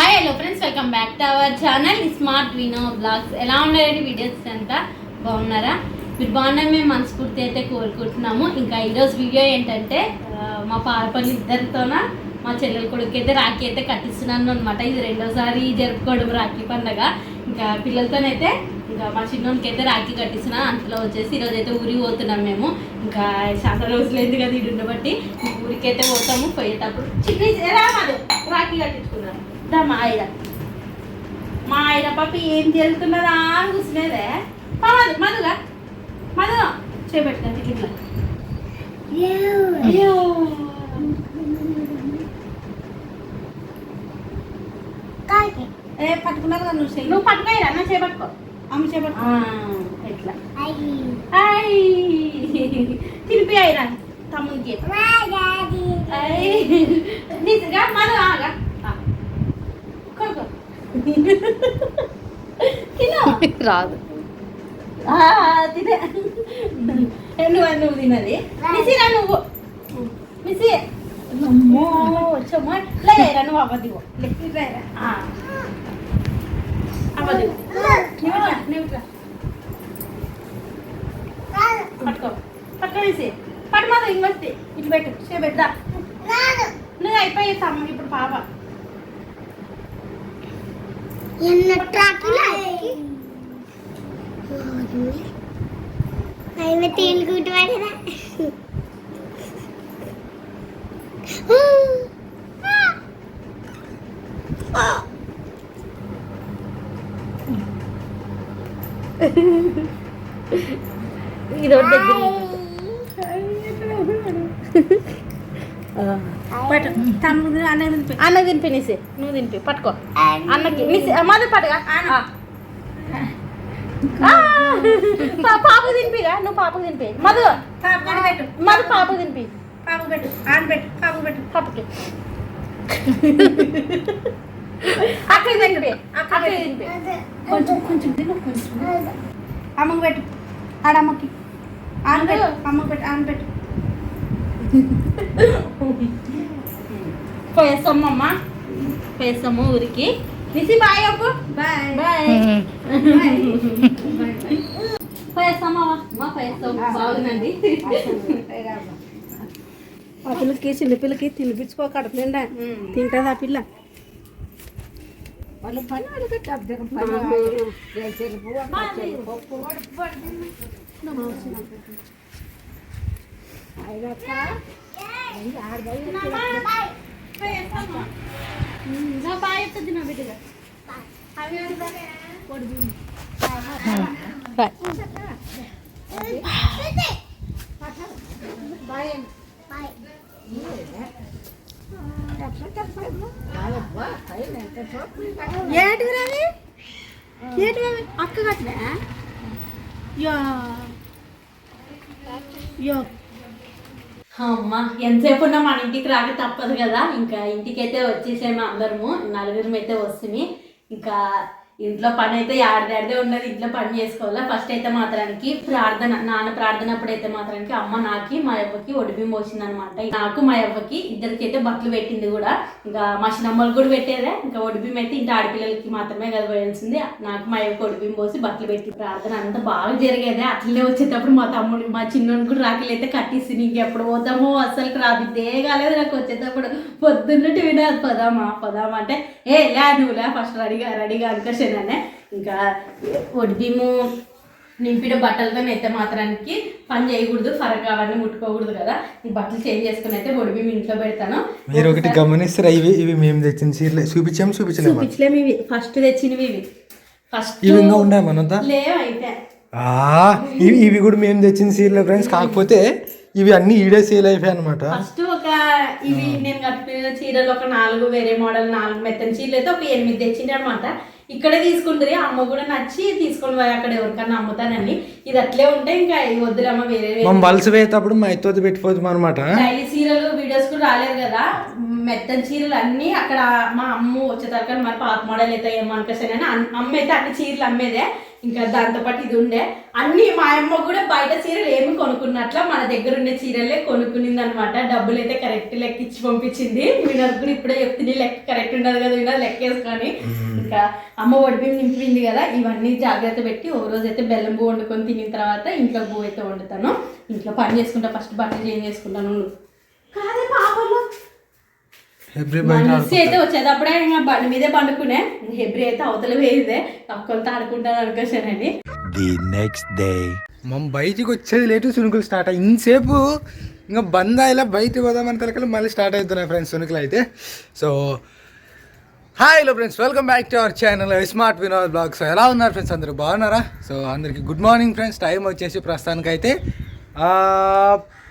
Hi hello friends welcome back to our channel smart Vino blogs ఎలా ఉన్నారండి videos అంతా? బాగున్నారా? మీరు బాగున్నారు మేము మనస్ఫూర్తి అయితే కోరుకుంటున్నాము. ఇంకా ఈరోజు వీడియో ఏంటంటే మా పాపలు ఇద్దరితోన మా చెల్లెల కొడుకు అయితే రాఖీ అయితే కట్టిస్తున్నాను అనమాట ఇది రెండోసారి జరుపుకోవడం రాఖీ పండగ. ఇంకా పిల్లలతోనైతే ఇంకా మా చిన్నోనికి అయితే రాఖీ కట్టిస్తున్నాను. అంతలో వచ్చేసి ఈరోజు అయితే ఊరికి పోతున్నాం మేము. ఇంకా చాలా రోజులైంది కదా ఇది ఉండబట్టి ఊరికైతే పోతాము. పోయేటప్పుడు చిన్న రాఖీ కట్టించుకున్నాను. దా మా ఆయన మా ఆయన పాప ఏం జరుగుతున్నదా అని కూర్చునేదే. మధు మధుగా. మధు చేపెట్టుగా ఇట్లా ఏ పట్టుకున్నారు కదా నువ్వు. నువ్వు పట్టుకోయిరా నా చేపట్టుకో. అమ్మ చేపట్టుకో. ఎట్లా? తినిపి అయిరా తమ్ముడికి. నిజంగా మధు ఆగా. రాదు. తినే. నువ్వు నువ్వు తినది? మిసిరా నువ్వు? మిసి అమ్మో వచ్చమ్మా లేరా నువ్వు అవ్వదివో లేరా అవ్వదివో నువ్వురా నువ్వురా పట్టుకో. పట్టుకో మిసి పట్టు మాది ఇంకొచ్చి ఇటు పెట్టు చే నువ్వు అయిపోయి తమ్మ ఇప్పుడు పాప. എന്നെ ട്രാക്കിലാക്കി. അയിമത്തേൽ കൂട്ടുപാടിയതാ Oh. అన్న తినిపి. నిసి నువ్వు తినిపి పట్టుకో. అన్నకి నిసి మధు పట్టుగా పాపకు తినిపిగా నువ్వు పాపకు తినిపి. మధు. పెట్టు. మధు పాపకు తినిపి. పాపు పెట్టు ఆన్ పెట్టు పాపు పెట్టు. పాపకి. అక్కకి తినిపి. అక్కకి తినిపి. కొంచెం కొంచెం తిను కొంచెం. అమ్మకు పెట్టు. ఆడమ్మకి ఆన్ పెట్టు అమ్మకు పెట్టు ఆన్ పెట్టు పోయేస్తాము అమ్మ. పోయేస్తాము ఊరికి. నిసి బాయ్ అప్పు బాయ్. బాయ్. పోయేస్తామా అమ్మ పోయేస్తాం బాగుందండి. ఆ పిల్లకి చిన్న పిల్లకి తినిపించుకో కడుపు నిండా. తింటుంది ఆ పిల్ల? వాళ్ళు పని వాళ్ళు పెట్టి అద్దెకం పని రేసేలు పువ్వు, పచ్చడి పప్పు. అయినాక అయ్యి ఆడబోయి బాయ్ చెప్తుంది నా బిడ్డగా బాయ్ ఏంటివి రావి ఏంటివి అవి? అక్క కట్టినా? యా. యో. అమ్మ ఎంతసేపు ఉన్నా మన ఇంటికి రాక తప్పదు కదా. ఇంకా ఇంటికైతే వచ్చేసేమో అందరము. నలుగురం అయితే వస్తుంది ఇంకా ఇంట్లో పని అయితే ఆడదాడిదే ఉన్నది ఇంట్లో పని చేసుకోవాలా? ఫస్ట్ అయితే మాత్రానికి ప్రార్థన నాన్న ప్రార్థన అప్పుడైతే మాత్రానికి అమ్మ నాకి మా అవ్వకి ఒడిబింబ వచ్చింది అనమాట నాకు మా అవ్వకి ఇద్దరికి అయితే బట్టలు పెట్టింది కూడా. ఇంకా మా చిన్నమ్మలు కూడా పెట్టేదే. ఇంకా ఒడిబింబ అయితే ఇంటి ఆడపిల్లలకి మాత్రమే కదా నాకు మా అవ్వకి ఒడిబిం పోసి బట్టలు పెట్టి ప్రార్థన అంతా బాగా జరిగేదే. అట్లనే వచ్చేటప్పుడు మా తమ్ముడు మా చిన్నోడు కూడా రాఖీలు అయితే కట్టిసి నీకు ఎప్పుడు పోతామో అసలు రాబిద్దే కాలేదు నాకు వచ్చేటప్పుడు. పొద్దున్నట్టు వినాలి పదామా? పదామా? అంటే ఏ లే నువ్వు లే ఫస్ట్ రెడీగా రెడీగా అనుకోసానే ఇంకా ఒడిబిము నింపిన బట్టలతో అయితే మాత్రానికి పని చేయకూడదు ఫరక్ అవన్నీ ముట్టుకోకూడదు కదా. ఈ బట్టలు చేంజ్ చేసుకుని అయితే ఒడిబిము ఇంట్లో పెడతాను. మీరు ఒకటి గమనిస్తారా ఇవి ఇవి మేము తెచ్చిన చీరలే? చూపించాము చూపించలేము. చూపించలేము ఇవి. ఫస్ట్ తెచ్చినవి ఇవి. ఫస్ట్ ఇవి ఇంకా ఉన్నాయి మనంతా లేవు అయితే. ఆ, ఇవి ఇవి కూడా మేము తెచ్చిన చీరలే ఫ్రెండ్స్ కాకపోతే ఇవి అన్ని ఈడే సేల్ అయిపోయాయి అనమాట ఫస్ట్ ఒక ఇవి నేను కట్టుకున్న చీరలు ఒక నాలుగు వేరే మోడల్ నాలుగు మెత్తని చీరలు అయితే ఒక ఎనిమిది తెచ్చిండే అనమాట ఇక్కడే తీసుకుంటుంది అమ్మ కూడా నచ్చి తీసుకొని పోయి అక్కడ ఎవరికన్నా అమ్ముతానని. ఇది అట్లే ఉంటే ఇంకా వద్దులమ్మ వేరే వేరే మనం వలస పోయేటప్పుడు మా పెట్టిపోతాం అనమాట డైలీ సీరియల్ వీడియోస్ కూడా రాలేదు కదా. మెత్తని చీరలు అన్నీ అక్కడ మా అమ్మ వచ్చేసరికి మరి పాత మోడల్ అయితే ఏమో అనుకోసానని అమ్మ అయితే అన్ని చీరలు అమ్మేదే. ఇంకా దాంతోపాటు ఇది ఉండే. అన్ని మా అమ్మ కూడా బయట చీరలు ఏమి కొనుక్కున్నట్ల మన దగ్గర ఉండే చీరలే కొనుక్కునింది అనమాట డబ్బులు అయితే కరెక్ట్ లెక్క ఇచ్చి పంపించింది. వినర్ కూడా ఇప్పుడే చెప్తుంది లెక్క కరెక్ట్ ఉండదు కదా వినర్ లెక్క వేసుకొని. ఇంకా అమ్మ ఒడిబియ్యం నింపింది కదా ఇవన్నీ జాగ్రత్త పెట్టి ఓ రోజు అయితే బెల్లం బూ వండుకొని తినిన తర్వాత ఇంట్లో బూ అయితే వండుతాను. ఇంట్లో పని చేసుకుంటా ఫస్ట్ బట్టలు చేంజ్ చేసుకుంటాను. కాదే మనసి అయితే వచ్చేటప్పుడే ఇంకా బండి మీదే పండుకునే. హెబ్రి అయితే అవతల వేయిదే అక్కలతో ఆడుకుంటాను అనుకోసానని the next day. మనం బయటికి వచ్చేది లేటు సునుకులు స్టార్ట్ అయ్యి. ఇంతసేపు ఇంకా బంద్ ఇలా బయటికి పోదామని తలకలు మళ్ళీ స్టార్ట్ అవుతున్నాయి ఫ్రెండ్స్ సునుకులు అయితే. So hi hello friends welcome back to our channel smart Vinod blogs ఎలా ఉన్నారు ఫ్రెండ్స్ అందరూ బాగున్నారా? సో అందరికి గుడ్ మార్నింగ్ ఫ్రెండ్స్ టైం వచ్చేసి ప్రస్తుతానికైతే ఆ,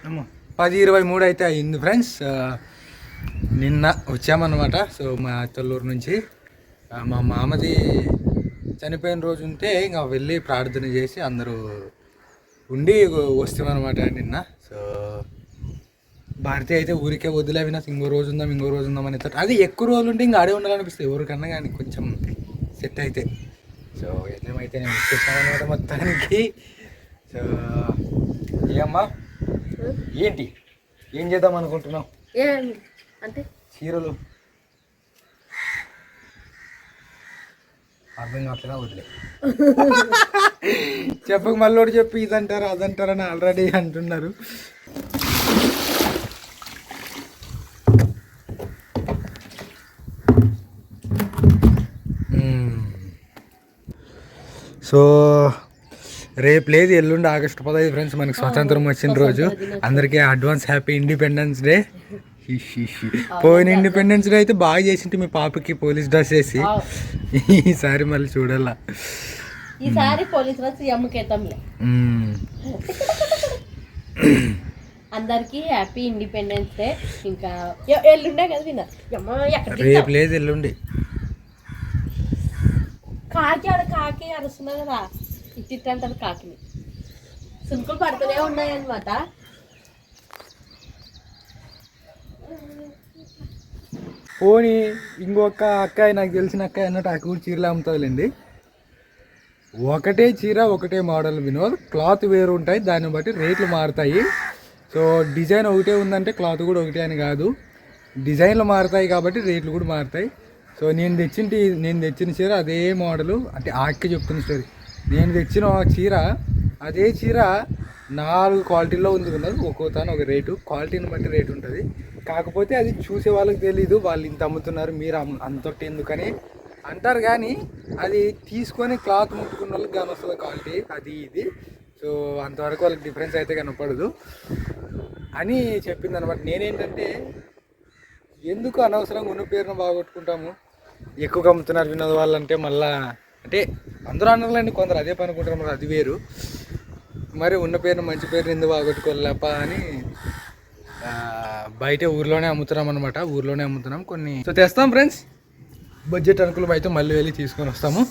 అమ్మో, పది ఇరవై మూడు అయితే అయింది ఫ్రెండ్స్ నిన్న వచ్చామన్నమాట. సో మా తల్లూరు నుంచి. మా మామది చనిపోయిన రోజు ఉంటే ఇంకా వెళ్ళి ప్రార్థన చేసి అందరూ ఉండి వస్తామన్నమాట నిన్న. సో భారతి అయితే ఊరికే వదిలేవిన ఇంకో రోజు ఉందాం ఇంకో రోజు ఉందాం అని అది ఎక్కువ రోజులు ఉంటే ఇంకా ఆడే ఉండాలనిపిస్తుంది. ఎవరికన్నా కానీ కొంచెం సెట్ అయితే. సో ఏమైతే నేను వచ్చేసాను అనమాట మొత్తానికి. సో ఏమ్మా? ఏంటి? ఏం చేద్దాం అనుకుంటున్నావు? అంటే? చీరలు. అర్థం కావట్లేదా? వదిలే. చెప్పక మళ్ళీ చెప్పి ఇదంటారు అదంటారని ఆల్రెడీ అంటున్నారు. సో రేపు లేదు ఎల్లుండి ఆగస్టు పదహైదు ఫ్రెండ్స్ మనకి స్వతంత్రం వచ్చిన రోజు. అందరికీ అడ్వాన్స్ హ్యాపీ ఇండిపెండెన్స్ డే పోయిన ఇండిపెండెన్స్ డే అయితే బాగా చేసింటి మీ పాపకి పోలీస్ డ్రెస్ వేసి. ఈసారి మళ్ళీ చూడాలా. ఈసారి పోలీసు వచ్చి అమ్మకేతాంలే మ్మ్. అందరికి హ్యాపీ ఇండిపెండెన్స్ డే ఇంకా ఎల్లుండే కదా విన్న అమ్మ ఎక్కడికి రేపు లేదు ఎల్లుండి. కాకి ఆడ కాకి అరుస్తున్నా కదా. ఇట్టి అంటారు కాకిని. సునుకులు పడుతూనే ఉన్నాయి పోనీ ఇంకొక అక్కాయి నాకు తెలిసిన అక్క అన్నట్టు అక్క కూడా చీరలు అమ్ముతుందిలేండి ఒకటే చీర ఒకటే మోడల్ వినోద్. క్లాత్ వేరు ఉంటాయి దాన్ని బట్టి రేట్లు మారుతాయి. సో డిజైన్ ఒకటే ఉందంటే క్లాత్ కూడా ఒకటే అని కాదు. డిజైన్లు మారుతాయి కాబట్టి రేట్లు కూడా మారుతాయి. సో నేను తెచ్చిన నేను తెచ్చిన చీర అదే మోడలు అంటే ఆక్కి చెప్తున్న స్టోరీ నేను తెచ్చిన ఆ చీర అదే చీర నాలుగు క్వాలిటీలో ఉంది వినోద్. ఒక్కో తాను ఒక రేటు. క్వాలిటీని బట్టి రేటు ఉంటుంది. కాకపోతే అది చూసే వాళ్ళకి తెలీదు. వాళ్ళు ఇంత అమ్ముతున్నారు మీరు అంతటి ఎందుకని? అంటారు కానీ అది తీసుకొని క్లాత్ ముట్టుకున్న వాళ్ళకి కానీ వస్తుంది క్వాలిటీ. అది ఇది. సో అంతవరకు వాళ్ళకి డిఫరెన్స్ అయితే కనపడదు. అని చెప్పింది అనమాట నేనేంటంటే ఎందుకు అనవసరంగా ఉన్న పేరును బాగొట్టుకుంటాము? ఎక్కువగా అమ్ముతున్నారు వినోద్ వాళ్ళంటే మళ్ళా అంటే అందరూ అన్నారులేండి కొందరు అదే పనుకుంటారు మరి అది వేరు. మరి ఉన్న పేరును మంచి పేరుని ఎందుకు బాగొట్టుకోలేప అని బయట ఊర్లోనే అమ్ముతున్నాం అనమాట ఊర్లోనే అమ్ముతున్నాం. కొన్ని సో తెస్తాం ఫ్రెండ్స్ బడ్జెట్ అనుకూలం అయితే మళ్ళీ వెళ్ళి తీసుకొని వస్తాము.